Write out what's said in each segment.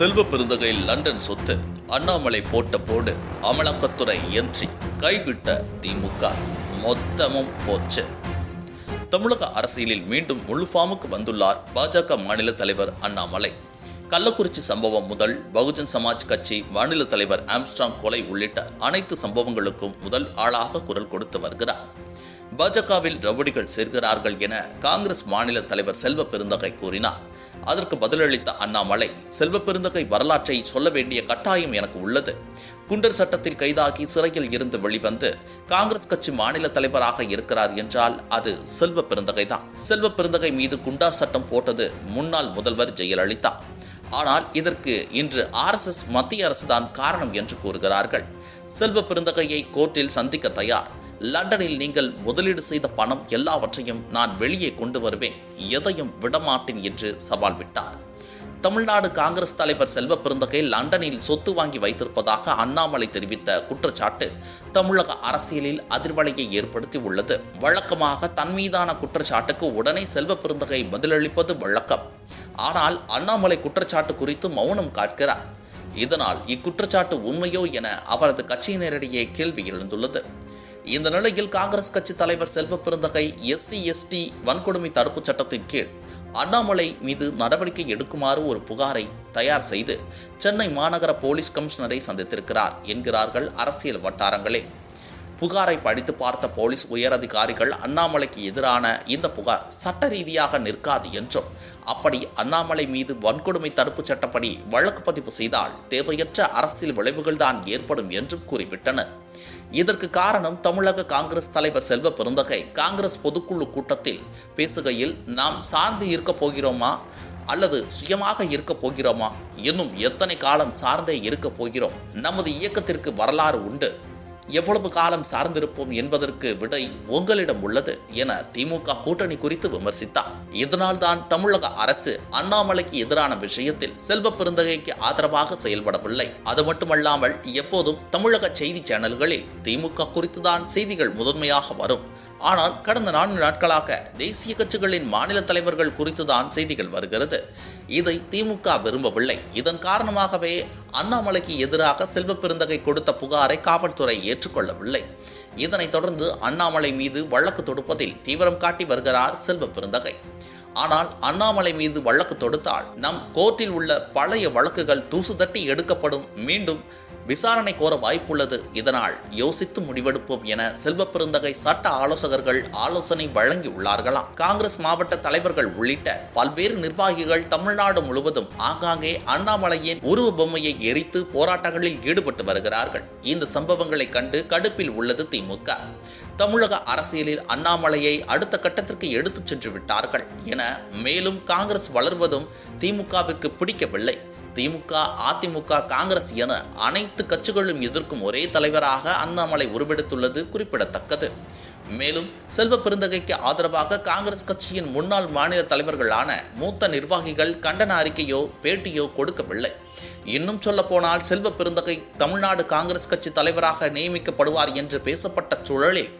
Selva Perunthagai London சொத்து அண்ணாமலை போட்ட போடு அமலாக்கத்துறை எஞ்சி கைவிட்ட திமுக. மொத்தமும் போச்சு. தமிழக அரசியலில் மீண்டும் முழு ஃபார்முக்கு வந்துள்ளார் பாஜக மாநில தலைவர் அண்ணாமலை. கள்ளக்குறிச்சி சம்பவம் முதல் பகுஜன் சமாஜ் கட்சி மாநில தலைவர் ஆம்ஸ்டாங் கொலை உள்ளிட்ட அனைத்து சம்பவங்களுக்கும் முதல் ஆளாக குரல் கொடுத்து வருகிறார். பாஜகவில் ரவுடிகள் சேர்கிறார்கள் என காங்கிரஸ் மாநில தலைவர் செல்வ பெருந்தகை கூறினார். அதற்கு பதிலளித்த அண்ணாமலை செல்வ பெருந்தகை வரலாற்றை சொல்ல வேண்டிய கட்டாயம் எனக்கு உள்ளது. குண்டர் சட்டத்தில் கைதாகி சிறையில் இருந்து வெளிவந்து காங்கிரஸ் கட்சி மாநில தலைவராக இருக்கிறார் என்றால் அது செல்வ பெருந்தகை தான். செல்வ பெருந்தகை மீது குண்டா சட்டம் போட்டது முன்னாள் முதல்வர் ஜெயலலிதா. ஆனால் இதற்கு இன்று ஆர்எஸ்எஸ் மத்திய அரசுதான் காரணம் என்று கூறுகிறார்கள். செல்வ பெருந்தகையை கோர்ட்டில் சந்திக்க தயார். லண்டனில் நீங்கள் முதலீடு செய்த பணம் எல்லாவற்றையும் நான் வெளியே கொண்டு வருவேன். எதையும் விடமாட்டேன் என்று சவால் விட்டார். தமிழ்நாடு காங்கிரஸ் தலைவர் செல்வ பெருந்தகை லண்டனில் சொத்து வாங்கி வைத்திருப்பதாக அண்ணாமலை தெரிவித்த குற்றச்சாட்டு தமிழக அரசியலில் அதிர்வலையை ஏற்படுத்தி உள்ளது. வழக்கமாக தன் மீதான குற்றச்சாட்டுக்கு உடனே செல்வ பெருந்தகை பதிலளிப்பது வழக்கம். ஆனால் அண்ணாமலை குற்றச்சாட்டு குறித்து மௌனம் காட்கிறார். இதனால் இக்குற்றச்சாட்டு உண்மையோ என அவரது கட்சியினரிடையே கேள்வி எழுந்துள்ளது. இந்த நிலையில் காங்கிரஸ் கட்சி தலைவர் செல்வ பெருந்தகை எஸ்சி எஸ்டி வன்கொடுமை தடுப்பு சட்டத்தின் கீழ் அண்ணாமலை மீது நடவடிக்கை எடுக்குமாறு ஒரு புகாரை தயார் செய்து சென்னை மாநகர போலீஸ் கமிஷனரை சந்தித்திருக்கிறார் என்கிறார்கள் அரசியல் வட்டாரங்களே. புகாரை படித்து பார்த்த போலீஸ் உயரதிகாரிகள் அண்ணாமலைக்கு எதிரான இந்த புகார் சட்ட ரீதியாக நிற்காது என்றும் அப்படி அண்ணாமலை மீது வன்கொடுமை தடுப்பு சட்டப்படி வழக்கு பதிவு செய்தால் தேவையற்ற அரசியல் விளைவுகள் தான் ஏற்படும் என்றும் குறிப்பிட்டனர். இதற்கு காரணம் தமிழக காங்கிரஸ் தலைவர் செல்வ பெருந்தகை. காங்கிரஸ் பொதுக்குழு கூட்டத்தில் பேசுகையில் நாம் சார்ந்து இருக்கப் போகிறோமா? அல்லது சுயமாக இருக்கப் போகிறோமா? இன்னும் எத்தனை காலம் சார்ந்தே இருக்கப் போகிறோம்? நமது இயக்கத்திற்கு வரலாறு உண்டு. எவ்வளவு காலம் சார்ந்திருப்போம் என்பதற்கு விடை உங்களிடம் உள்ளது என திமுக கூட்டணி குறித்து விமர்சித்தார். இதனால்தான் தமிழக அரசு அண்ணாமலைக்கு எதிரான விஷயத்தில் செல்வ பெருந்தகைக்கு ஆதரவாக செயல்படவில்லை. அது மட்டுமல்லாமல் எப்போதும் தமிழக செய்தி சேனல்களில் திமுக குறித்துதான் செய்திகள் முதன்மையாக வரும். ஆனால் கடந்த நான்கு நாட்களாக தேசிய கட்சிகளின் மாநில தலைவர்கள் குறித்துதான் செய்திகள் வருகிறது. இதை திமுக விரும்பவில்லை. இதன் காரணமாகவே அண்ணாமலைக்கு எதிராக செல்வ பெருந்தகை கொடுத்த புகாரை காவல்துறை ஏற்றுக்கொள்ளவில்லை. இதனைத் தொடர்ந்து அண்ணாமலை மீது வழக்கு தொடுப்பதில் தீவிரம் காட்டி வருகிறார் செல்வ பெருந்தகை. ஆனால் அண்ணாமலை மீது வழக்கு தொடுத்தால் நம் கோர்ட்டில் உள்ள பழைய வழக்குகள் தூசு தட்டி எடுக்கப்படும். மீண்டும் விசாரணை கோர வாய்ப்புள்ளது. இதனால் யோசித்து முடிவெடுப்போம் என செல்வ பெருந்தகை சட்ட ஆலோசகர்கள் ஆலோசனை வழங்கியுள்ளார்களாம். காங்கிரஸ் மாவட்ட தலைவர்கள் உள்ளிட்ட பல்வேறு நிர்வாகிகள் தமிழ்நாடு முழுவதும் ஆங்காங்கே அண்ணாமலையின் உருவ பொம்மையை எரித்து போராட்டங்களில் ஈடுபட்டு வருகிறார்கள். இந்த சம்பவங்களை கண்டு கடுப்பில் உள்ளது திமுக. தமிழக அரசியலில் அண்ணாமலையை அடுத்த கட்டத்திற்கு எடுத்துச் சென்று விட்டார்கள் என மேலும் காங்கிரஸ் வளர்வதும் திமுகவிற்கு பிடிக்கவில்லை. திமுக அதிமுக காங்கிரஸ் என அனைத்து கட்சிகளும் எதிர்க்கும் ஒரே தலைவராக அண்ணாமலை உருவெடுத்துள்ளது குறிப்பிடத்தக்கது. மேலும் செல்வ பெருந்தகைக்கு ஆதரவாக காங்கிரஸ் கட்சியின் முன்னாள் மாநில தலைவர்களான மூத்த நிர்வாகிகள் கண்டன அறிக்கையோ பேட்டியோ கொடுக்கவில்லை. இன்னும் சொல்ல போனால் செல்வ பெருந்தகை தமிழ்நாடு காங்கிரஸ் கட்சி தலைவராக நியமிக்கப்படுவார் என்று பேசப்பட்ட சூழலில்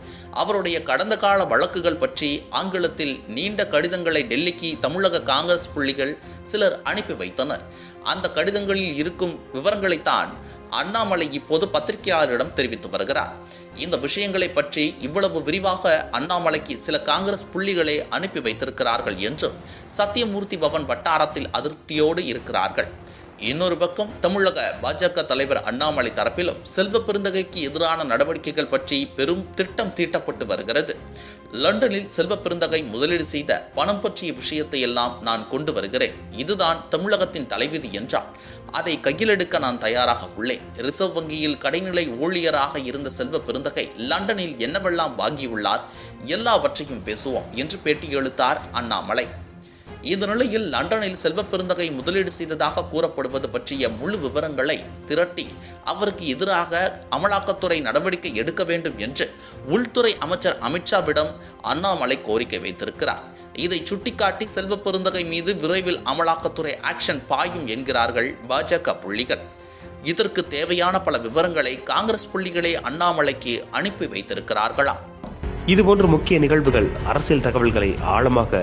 அவருடைய கடந்த கால வழக்குகள் பற்றி ஆங்கிலத்தில் நீண்ட கடிதங்களை டெல்லிக்கு தமிழக காங்கிரஸ் புள்ளிகள் சிலர் அனுப்பி வைத்தனர். அந்த கடிதங்களில் இருக்கும் விவரங்களைத்தான் அண்ணாமலை இப்போது பத்திரிகையாளரிடம் தெரிவித்து வருகிறார். இந்த விஷயங்களை பற்றி இவ்வளவு விரிவாக அண்ணாமலைக்கு சில காங்கிரஸ் புள்ளிகளை அனுப்பி வைத்திருக்கிறார்கள் என்றும் சத்தியமூர்த்தி பவன் வட்டாரத்தில் அதிருப்தியோடு இருக்கிறார்கள். இன்னொரு பக்கம் தமிழக பாஜக தலைவர் அண்ணாமலை தரப்பிலும் செல்வ பெருந்தகைக்கு எதிரான நடவடிக்கைகள் பற்றி பெரும் திட்டம் தீட்டப்பட்டு வருகிறது. லண்டனில் செல்வ பெருந்தகை முதலீடு செய்த பணம் பற்றிய விஷயத்தை எல்லாம் நான் கொண்டு வருகிறேன். இதுதான் தமிழகத்தின் தலைவிதி என்றால் அதை கையிலெடுக்க நான் தயாராக உள்ளேன். ரிசர்வ் வங்கியில் கடைநிலை ஊழியராக இருந்த செல்வ பெருந்தகை லண்டனில் என்னவெல்லாம் வாங்கியுள்ளார்? எல்லாவற்றையும் பேசுவோம் என்று பேட்டியளித்தார் அண்ணாமலை. இந்த நிலையில் லண்டனில் செல்வ பெருந்தகை முதலீடு செய்ததாக கூறப்படுவது பற்றிய முழு விவரங்களை திரட்டி அவருக்கு எதிராக அமலாக்கத்துறை நடவடிக்கை எடுக்க வேண்டும் என்று உள்துறை அமைச்சர் அமித்ஷாவிடம் அண்ணாமலை கோரிக்கை வைத்திருக்கிறார். இதை சுட்டிக்காட்டி செல்வ பெருந்தகை மீது விரைவில் அமலாக்கத்துறை ஆக்ஷன் பாயும் என்கிறார்கள் பாஜக புள்ளிகள். இதற்கு தேவையான பல விவரங்களை காங்கிரஸ் புள்ளிகளை அண்ணாமலைக்கு அனுப்பி வைத்திருக்கிறார்களாம். இதுபோன்ற முக்கிய நிகழ்வுகள் அரசியல் தகவல்களை ஆழமாக